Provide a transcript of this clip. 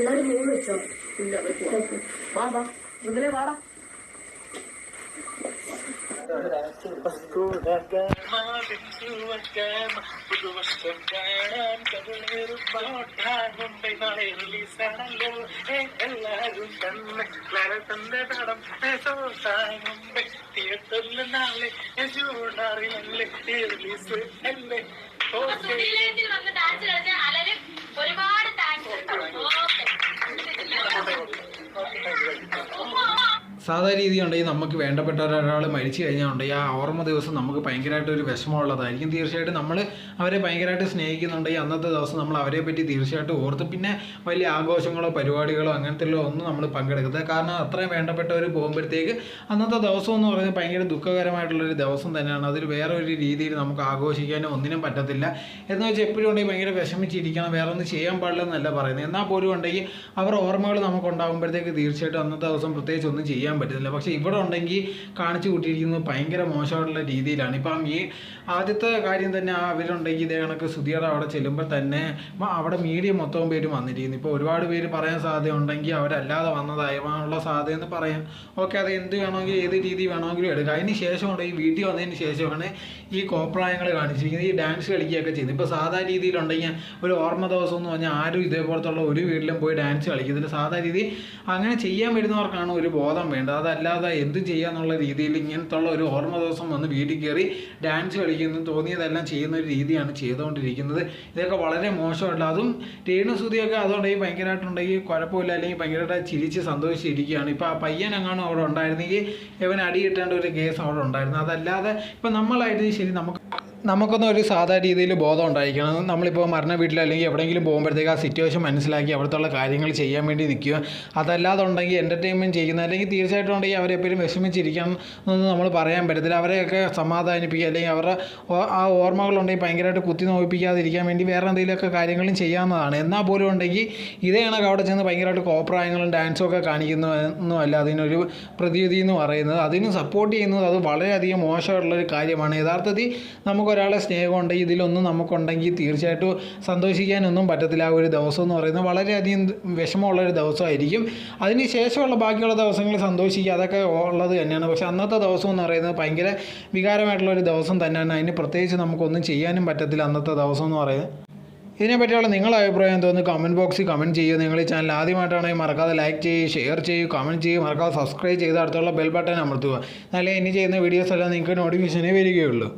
പിള്ളേർ മൂന്ന് വെച്ചോ. ഇല്ല വാടാ ഇതിലെ വാടാ പുതുവർഷം കാണാൻ കടലേറും പാട്ടാകുമ്പേ നാളെ റിലീസാണല്ലോ എല്ലാവരും തന്നെ നരസന്റെ പടം സോസാകുമ്പേ തിയേറ്ററിൽ നാളെ ജൂൺ ആറിലല്ലേ റിലീസ് അല്ലേ tengo. സാധാ രീതി ഉണ്ടെങ്കിൽ നമുക്ക് വേണ്ടപ്പെട്ട ഒരാൾ മരിച്ചു കഴിഞ്ഞാൽ ഉണ്ടെങ്കിൽ ആ ഓർമ്മ ദിവസം നമുക്ക് ഭയങ്കരമായിട്ട് ഒരു വിഷമമുള്ളതായിരിക്കും. തീർച്ചയായിട്ടും നമ്മൾ അവരെ ഭയങ്കരമായിട്ട് സ്നേഹിക്കുന്നുണ്ടെങ്കിൽ അന്നത്തെ ദിവസം നമ്മൾ അവരെ പറ്റി തീർച്ചയായിട്ടും ഓർത്ത് പിന്നെ വലിയ ആഘോഷങ്ങളോ പരിപാടികളോ അങ്ങനത്തെ ഒന്നും നമ്മൾ പങ്കെടുക്കരുത്. കാരണം അത്രയും വേണ്ടപ്പെട്ടവർ പോകുമ്പോഴത്തേക്ക് അന്നത്തെ ദിവസം എന്ന് പറയുന്നത് ഭയങ്കര ദുഃഖകരമായിട്ടുള്ളൊരു ദിവസം തന്നെയാണ്. അതിൽ വേറെ ഒരു രീതിയിൽ നമുക്ക് ആഘോഷിക്കാനോ ഒന്നിനും പറ്റത്തില്ല. എന്ന് വെച്ചാൽ എപ്പോഴും ഉണ്ടെങ്കിൽ ഭയങ്കര വിഷമിച്ചിരിക്കണം. വേറെ ഒന്നും ചെയ്യാൻ പാടില്ലെന്നല്ല പറയുന്നത്. എന്നാൽ പോലും ഉണ്ടെങ്കിൽ അവർ ഓർമ്മകൾ നമുക്ക് ഉണ്ടാകുമ്പോഴത്തേക്ക് തീർച്ചയായിട്ടും അന്നത്തെ ദിവസം പ്രത്യേകിച്ച് ഒന്നും ചെയ്യാൻ പറ്റുന്നില്ല. പക്ഷേ ഇവിടെ ഉണ്ടെങ്കിൽ കാണിച്ചു കൂട്ടിയിരിക്കുന്നത് ഭയങ്കര മോശമായിട്ടുള്ള രീതിയിലാണ്. ഇപ്പം ഈ ആദ്യത്തെ കാര്യം തന്നെ അവരുണ്ടെങ്കിൽ ഇതേ കണക്ക് സുധിയുടെ അവിടെ ചെല്ലുമ്പോൾ തന്നെ അവിടെ മീഡിയ മൊത്തം പേര് വന്നിരിക്കുന്നു. ഇപ്പോൾ ഒരുപാട് പേര് പറയാൻ സാധ്യത ഉണ്ടെങ്കിൽ അവരല്ലാതെ വന്നതായുള്ള സാധ്യത എന്ന് പറയാം. ഓക്കെ അത് എന്ത് വേണമെങ്കിലും ഏത് രീതി വേണമെങ്കിലും എടുക്കാം. അതിന് ശേഷമാണ് ഈ വീട്ടിൽ വന്നതിന് ശേഷമാണ് ഈ കോപ്രായങ്ങൾ കാണിച്ചിരിക്കുന്നത്. ഈ ഡാൻസ് കളിക്കുകയൊക്കെ ചെയ്യുന്നത്. ഇപ്പോൾ സാധാ രീതിയിലുണ്ടെങ്കിൽ ഒരു ഓർമ്മ ദിവസം എന്ന് പറഞ്ഞാൽ ആരും ഇതേപോലത്തുള്ള ഒരു വീട്ടിലും പോയി ഡാൻസ് കളിക്കുന്നില്ല സാധാ രീതി അങ്ങനെ ചെയ്യാൻ വരുന്നവർക്കാണ് ഒരു ബോധം വേണ്ടത് അതല്ലാതെ എന്ത് ചെയ്യാന്നുള്ള രീതിയിൽ ഇങ്ങനത്തുള്ള ഒരു ഓർമ്മ ദിവസം വന്ന് വീട്ടിൽ കയറി ഡാൻസ് കളിക്കുന്നു തോന്നിയതെല്ലാം ചെയ്യുന്ന ഒരു രീതിയാണ് ചെയ്തുകൊണ്ടിരിക്കുന്നത്. ഇതൊക്കെ വളരെ മോശമല്ല. അതും രേണു സുതിയൊക്കെ അതുകൊണ്ടെങ്കിൽ ഭയങ്കരമായിട്ടുണ്ടെങ്കിൽ കുഴപ്പമില്ല. അല്ലെങ്കിൽ ഭയങ്കരമായിട്ട് ചിരിച്ച് സന്തോഷിച്ചിരിക്കുകയാണ്. ഇപ്പോൾ ആ പയ്യൻ അങ്ങാണോ അവിടെ ഉണ്ടായിരുന്നെങ്കിൽ ഇവൻ അടിയിട്ടേണ്ട ഒരു കേസ് അവിടെ ഉണ്ടായിരുന്നു. അതല്ലാതെ ഇപ്പം നമ്മളായിട്ട് ശരി നമുക്ക് നമുക്കൊന്നും ഒരു സാധാ രീതിയിൽ ബോധം ഉണ്ടായിരിക്കണം. നമ്മളിപ്പോൾ മരണ വീട്ടിൽ അല്ലെങ്കിൽ എവിടെയെങ്കിലും പോകുമ്പോഴത്തേക്ക് ആ സിറ്റുവേഷൻ മനസ്സിലാക്കി അവിടുത്തെ കാര്യങ്ങൾ ചെയ്യാൻ വേണ്ടി നിൽക്കുക. അതല്ലാതെ ഉണ്ടെങ്കിൽ എന്റർടൈൻമെന്റ് ചെയ്യുന്ന അല്ലെങ്കിൽ തീർച്ചയായിട്ടും ഉണ്ടെങ്കിൽ അവരെപ്പോഴും വിഷമിച്ചിരിക്കണം എന്നൊന്നും നമ്മൾ പറയാൻ പറ്റത്തില്ല. അവരെയൊക്കെ സമാധാനിപ്പിക്കുക അല്ലെങ്കിൽ അവരുടെ ആ ഓർമ്മകളുണ്ടെങ്കിൽ ഭയങ്കരമായിട്ട് കുത്തി നോവിപ്പിക്കാതിരിക്കാൻ വേണ്ടി വേറെ എന്തെങ്കിലുമൊക്കെ കാര്യങ്ങളും ചെയ്യാവുന്നതാണ്. എന്നാൽ പോലും ഉണ്ടെങ്കിൽ ഇതേ കണക്ക് അവിടെ ചെന്ന് ഭയങ്കരമായിട്ട് കോപ്രായങ്ങളും ഡാൻസും ഒക്കെ കാണിക്കുന്നു കാണിക്കുന്നതൊന്നുമല്ല അതിനൊരു പ്രതിവിധി എന്ന് പറയുന്നത്. അതിന് സപ്പോർട്ട് ചെയ്യുന്നത് അത് വളരെയധികം മോശമായിട്ടുള്ളൊരു കാര്യമാണ്. യഥാർത്ഥത്തിൽ നമുക്കൊരാളെ സ്നേഹമുണ്ടെങ്കിൽ ഇതിലൊന്നും നമുക്കുണ്ടെങ്കിൽ തീർച്ചയായിട്ടും സന്തോഷിക്കാനൊന്നും പറ്റത്തില്ല. ആ ഒരു ദിവസം എന്ന് പറയുന്നത് വളരെയധികം വിഷമമുള്ളൊരു ദിവസമായിരിക്കും. അതിന് ശേഷമുള്ള ബാക്കിയുള്ള ദിവസങ്ങൾ സന്തോഷിക്കുക അതൊക്കെ ഉള്ളത് തന്നെയാണ്. പക്ഷെ അന്നത്തെ ദിവസം എന്ന് പറയുന്നത് ഭയങ്കര വികാരമായിട്ടുള്ള ഒരു ദിവസം തന്നെയാണ്. അതിന് പ്രത്യേകിച്ച് നമുക്കൊന്നും ചെയ്യാനും പറ്റത്തില്ല അന്നത്തെ ദിവസം എന്ന് പറയുന്നത്. ഇതിനെപ്പറ്റിയുള്ള നിങ്ങളുടെ അഭിപ്രായം തോന്നുന്നു കമന്റ് ബോക്സിൽ കമന്റ് ചെയ്യുക നിങ്ങൾ ഈ ചാനൽ ആദ്യമായിട്ടാണെങ്കിൽ മറക്കാതെ ലൈക്ക് ചെയ്യുക ഷെയർ ചെയ്യുക കമന്റ് ചെയ്യുക മറക്കാതെ സബ്സ്ക്രൈബ് ചെയ്ത് അടുത്തുള്ള ബെൽ ബട്ടൺ അമർത്തുക. എന്നാലേ ഇനി ചെയ്യുന്ന വീഡിയോസ് എല്ലാം നിങ്ങൾക്ക് നോട്ടിഫിക്കേഷനേ വരികയുള്ളൂ.